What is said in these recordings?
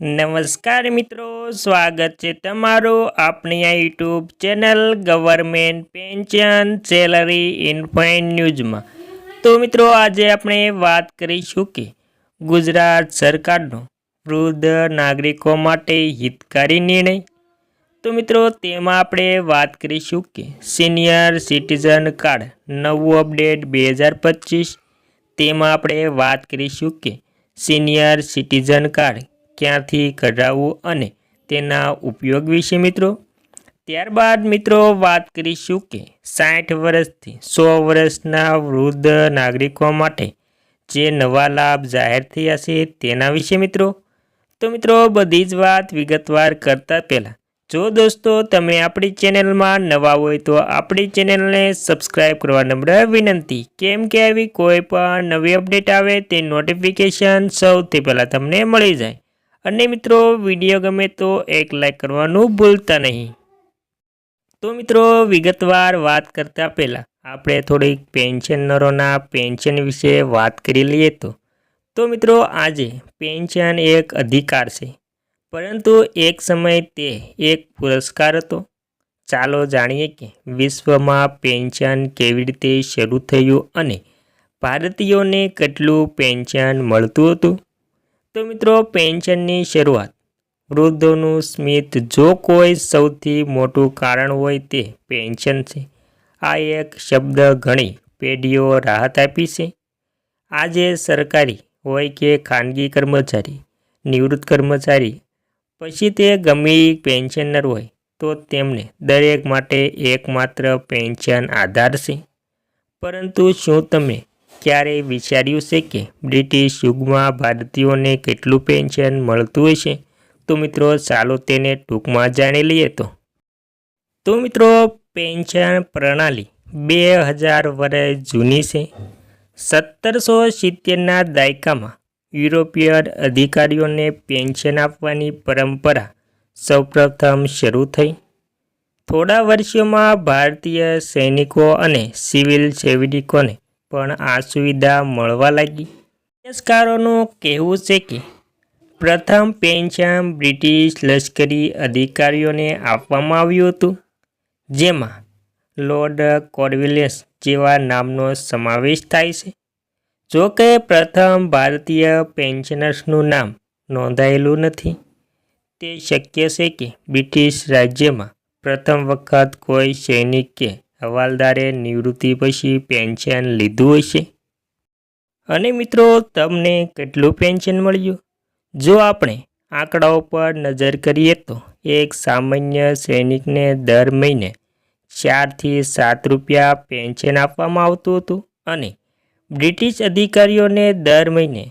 નમસ્કાર મિત્રો, સ્વાગત છે તમારું આપણી આ YouTube channel government pension salary ઇન્ફાઇન ન્યૂઝમાં. તો મિત્રો, આજે આપણે વાત કરીશું કે ગુજરાત સરકારનો વૃદ્ધ નાગરિકો માટે હિતકારી નિર્ણય. તો મિત્રો, તેમાં આપણે વાત કરીશું કે સિનિયર સિટીઝન કાર્ડ નવું અપડેટ બે હજાર પચીસ. તેમાં આપણે વાત કરીશું કે સિનિયર સિટીઝન કાર્ડ ક્યાંથી કઢાવવું અને તેના ઉપયોગ વિશે મિત્રો? ત્યારબાદ મિત્રો વાત કરીશું કે સાઠ વર્ષથી સો વર્ષના વૃદ્ધ નાગરિકો માટે જે નવા લાભ જાહેર થયા છે તેના વિશે મિત્રો? તો મિત્રો બધી જ વાત વિગતવાર કરતાં પહેલાં, જો દોસ્તો તમે આપણી ચેનલમાં નવા હોય તો આપણી ચેનલને સબસ્ક્રાઈબ કરવા નમ્ર વિનંતી. કેમ કે આવી કોઈ પણ નવી અપડેટ આવે તે નોટિફિકેશન સૌથી પહેલાં તમને મળી જાય. અને મિત્રો, વીડિયો ગમે તો એક લાઈક કરવાનું ભૂલતા નહીં. તો મિત્રો, વિગતવાર વાત કરતાં પહેલાં આપણે થોડીક પેન્શનરોના પેન્શન વિશે વાત કરી લઈએ તો. તો મિત્રો, આજે પેન્શન એક અધિકાર છે, પરંતુ એક સમય તે એક પુરસ્કાર હતો. ચાલો જાણીએ કે વિશ્વમાં પેન્શન કેવી રીતે શરૂ થયું અને ભારતીયોને કેટલું પેન્શન મળતું હતું. તો મિત્રો, પેન્શનની શરૂઆત. વૃદ્ધોનું સ્મિત જો કોઈ સૌથી મોટું કારણ હોય તે પેન્શન છે. આ એક શબ્દ ઘણી પેઢીઓ રાહત આપી છે. આજે સરકારી હોય કે ખાનગી કર્મચારી, નિવૃત્ત કર્મચારી, પછી તે ગમે પેન્શનર હોય, તો તેમને દરેક માટે એકમાત્ર પેન્શન આધાર છે. પરંતુ શું તમે ક્યારેય વિચાર્યું છે કે બ્રિટિશ યુગમાં ભારતીયોને કેટલું પેન્શન મળતું હશે તો મિત્રો, ચાલો તેને ટૂંકમાં જાણી લઈએ તો. તો મિત્રો, પેન્શન પ્રણાલી બે હજાર વર્ષ જૂની છે. સત્તરસો સિત્તેરના દાયકામાં યુરોપિયન અધિકારીઓને પેન્શન આપવાની પરંપરા સૌપ્રથમ શરૂ થઈ. થોડા વર્ષોમાં ભારતીય સૈનિકો અને સિવિલ સૈનિકોને પણ આ સુવિધા મળવા લાગી. ઇતિહાસકારોનું કહેવું છે કે, પ્રથમ પેન્શન બ્રિટિશ લશ્કરી અધિકારીઓને આપવામાં આવ્યું હતું, જેમાં લોર્ડ કોર્વિલિયસ જેવા નામનો સમાવેશ થાય છે. જો કે પ્રથમ ભારતીય પેન્શનર્સનું નામ નોંધાયેલું નથી. તે શક્ય છે કે બ્રિટિશ રાજ્યમાં પ્રથમ વખત કોઈ સૈનિક કે હવાલદારે નિવૃત્તિ પછી પેન્શન લીધું હશે? અને મિત્રો, તમને કેટલું પેન્શન મળ્યું? જો આપણે આંકડાઓ પર નજર કરીએ તો એક સામાન્ય સૈનિકને દર મહિને ચારથી સાત રૂપિયા પેન્શન આપવામાં આવતું હતું અને બ્રિટિશ અધિકારીઓને દર મહિને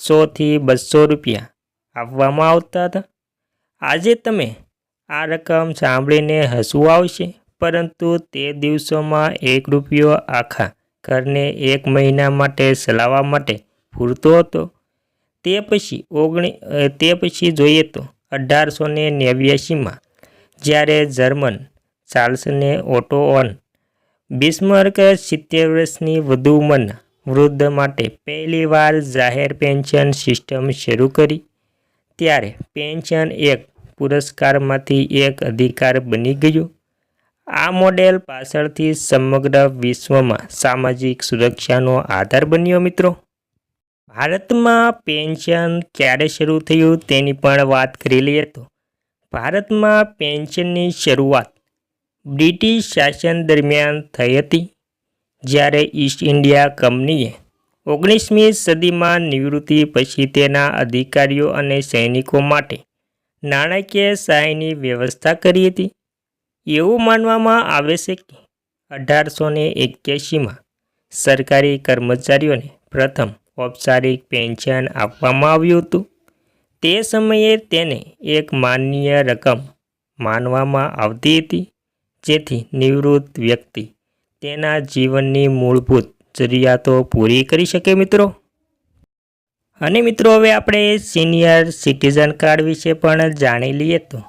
સોથી બસો રૂપિયા આપવામાં આવતા હતા. આજે તમે આ રકમ સાંભળીને હસવું આવશે? પરંતુ તે દિવસોમાં એક રૂપિયો આખા ઘરને એક મહિના માટે ચલાવવા માટે પૂરતો હતો. તે પછી ઓગણી તે પછી જોઈએ તો અઢારસો ને નેવ્યાસીમાં જ્યારે જર્મન ચાર્લ્સને ઓટો ઓન બિસ્મર્ક સિત્તેર વર્ષની વધુ ઉંમરના વૃદ્ધ માટે પહેલીવાર જાહેર પેન્શન સિસ્ટમ શરૂ કરી, ત્યારે પેન્શન એક પુરસ્કારમાંથી એક અધિકાર બની ગયું. આ મોડેલ પાછળથી સમગ્ર વિશ્વમાં સામાજિક સુરક્ષાનો આધાર બન્યો, મિત્રો. ભારતમાં પેન્શન ક્યારે શરૂ થયું તેની પણ વાત કરી લઈએ તો. ભારતમાં પેન્શનની શરૂઆત બ્રિટિશ શાસન દરમિયાન થઈ હતી, જ્યારે ઈસ્ટ ઇન્ડિયા કંપનીએ ઓગણીસમી સદીમાં નિવૃત્તિ પછી તેના અધિકારીઓ અને સૈનિકો માટે નાણાકીય સહાયની વ્યવસ્થા કરી હતી. એવું માનવામાં આવે છે કે અઢારસો ને એક્યાસીમાં સરકારી કર્મચારીઓને પ્રથમ ઔપચારિક પેન્શન આપવામાં આવ્યું હતું. તે સમયે તેને એક માન્ય રકમ માનવામાં આવતી હતી, જેથી નિવૃત્ત વ્યક્તિ તેના જીવનની મૂળભૂત જરૂરિયાતો પૂરી કરી શકે મિત્રો. અને મિત્રો, હવે આપણે સિનિયર સિટીઝન કાર્ડ વિશે પણ જાણી લઈએ તો,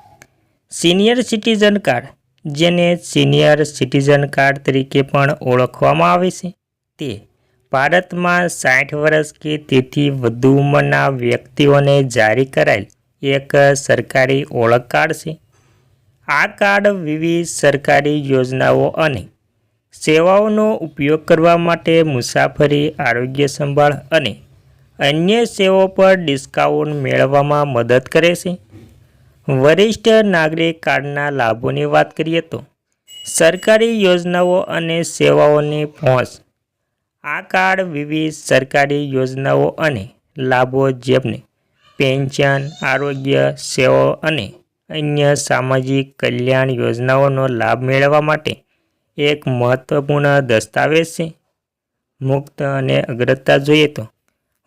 સિનિયર સિટીઝન કાર્ડ જેને સિનિયર સિટીઝન કાર્ડ તરીકે પણ ઓળખવામાં આવે છે. તે ભારતમાં સાઠ વર્ષ કે તેથી વધુ ઉંમરના વ્યક્તિઓને જારી કરાયેલ એક સરકારી ઓળખ કાર્ડ છે. આ કાર્ડ વિવિધ સરકારી યોજનાઓ અને સેવાઓનો ઉપયોગ કરવા માટે મુસાફરી, આરોગ્ય સંભાળ અને અન્ય સેવાઓ પર ડિસ્કાઉન્ટ મેળવવામાં મદદ કરે છે. વરિષ્ઠ નાગરિક કાર્ડના લાભોની વાત કરીએ તો સરકારી યોજનાઓ અને સેવાઓની પહોંચ. આ કાર્ડ વિવિધ સરકારી યોજનાઓ અને લાભો જેમને પેન્શન, આરોગ્ય, સેવાઓ અને અન્ય સામાજિક કલ્યાણ યોજનાઓનો લાભ મેળવવા માટે એક મહત્વપૂર્ણ દસ્તાવેજ છે. મુક્ત અને અગ્રતા જોઈએ તો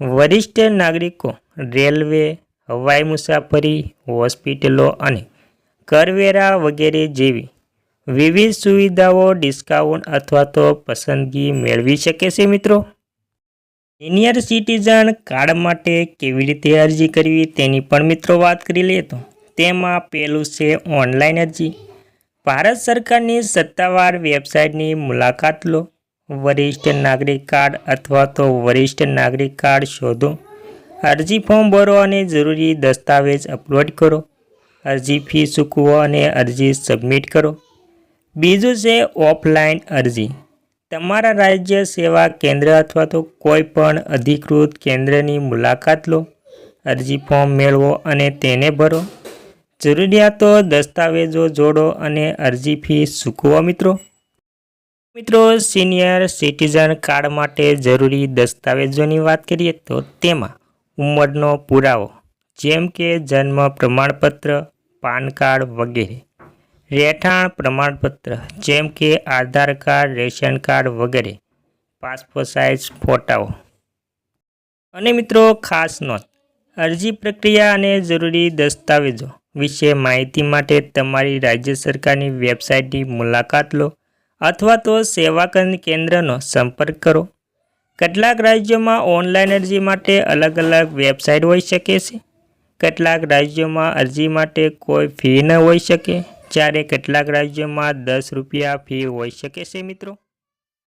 વરિષ્ઠ નાગરિકો રેલવે હવાઈ મુસાફરી, હોસ્પિટલો અને કરવેરા વગેરે જેવી વિવિધ સુવિધાઓ ડિસ્કાઉન્ટ અથવા તો પસંદગી મેળવી શકે છે મિત્રો. સિનિયર સિટીઝન કાર્ડ માટે કેવી રીતે અરજી કરવી તેની પણ મિત્રો વાત કરી લઈએ તો. તેમાં પહેલું છે ઓનલાઈન અરજી. ભારત સરકારની સત્તાવાર વેબસાઇટની મુલાકાત લો. વરિષ્ઠ નાગરિક કાર્ડ અથવા તો વરિષ્ઠ નાગરિક કાર્ડ શોધો. અરજી ફોર્મ ભરો અને જરૂરી દસ્તાવેજ અપલોડ કરો. અરજી ફી ચૂકવો અને અરજી સબમિટ કરો. બીજું છે ઓફલાઈન અરજી. તમારા રાજ્ય સેવા કેન્દ્ર અથવા તો કોઈ પણ અધિકૃત કેન્દ્રની મુલાકાત લો. અરજી ફોર્મ મેળવો અને તેને ભરો. જરૂરિયાતો દસ્તાવેજો જોડો અને અરજી ફી ચૂકવો મિત્રો. મિત્રો, સિનિયર સિટીઝન કાર્ડ માટે જરૂરી દસ્તાવેજોની વાત કરીએ તો તેમાં ઉંમરનો પુરાવો, જેમ કે જન્મ પ્રમાણપત્ર, પાન કાર્ડ વગેરે. રહેઠાણ પ્રમાણપત્ર, જેમ કે આધાર કાર્ડ, રેશન કાર્ડ વગેરે. પાસપોર્ટ સાઇઝ, ફોટાઓ. અને મિત્રો, ખાસ નોંધ. અરજી પ્રક્રિયા અને જરૂરી દસ્તાવેજો વિશે માહિતી માટે તમારી રાજ્ય સરકારની વેબસાઇટની મુલાકાત લો અથવા તો સેવા કેન્દ્રનો સંપર્ક કરો. કેટલાક રાજ્યોમાં ઓનલાઈન અરજી માટે અલગ અલગ વેબસાઇટ હોઈ શકે છે. કેટલાક રાજ્યોમાં અરજી માટે કોઈ ફી ન હોઈ શકે. જ્યારે કેટલાક રાજ્યોમાં દસ રૂપિયા ફી હોઈ શકે છે મિત્રો.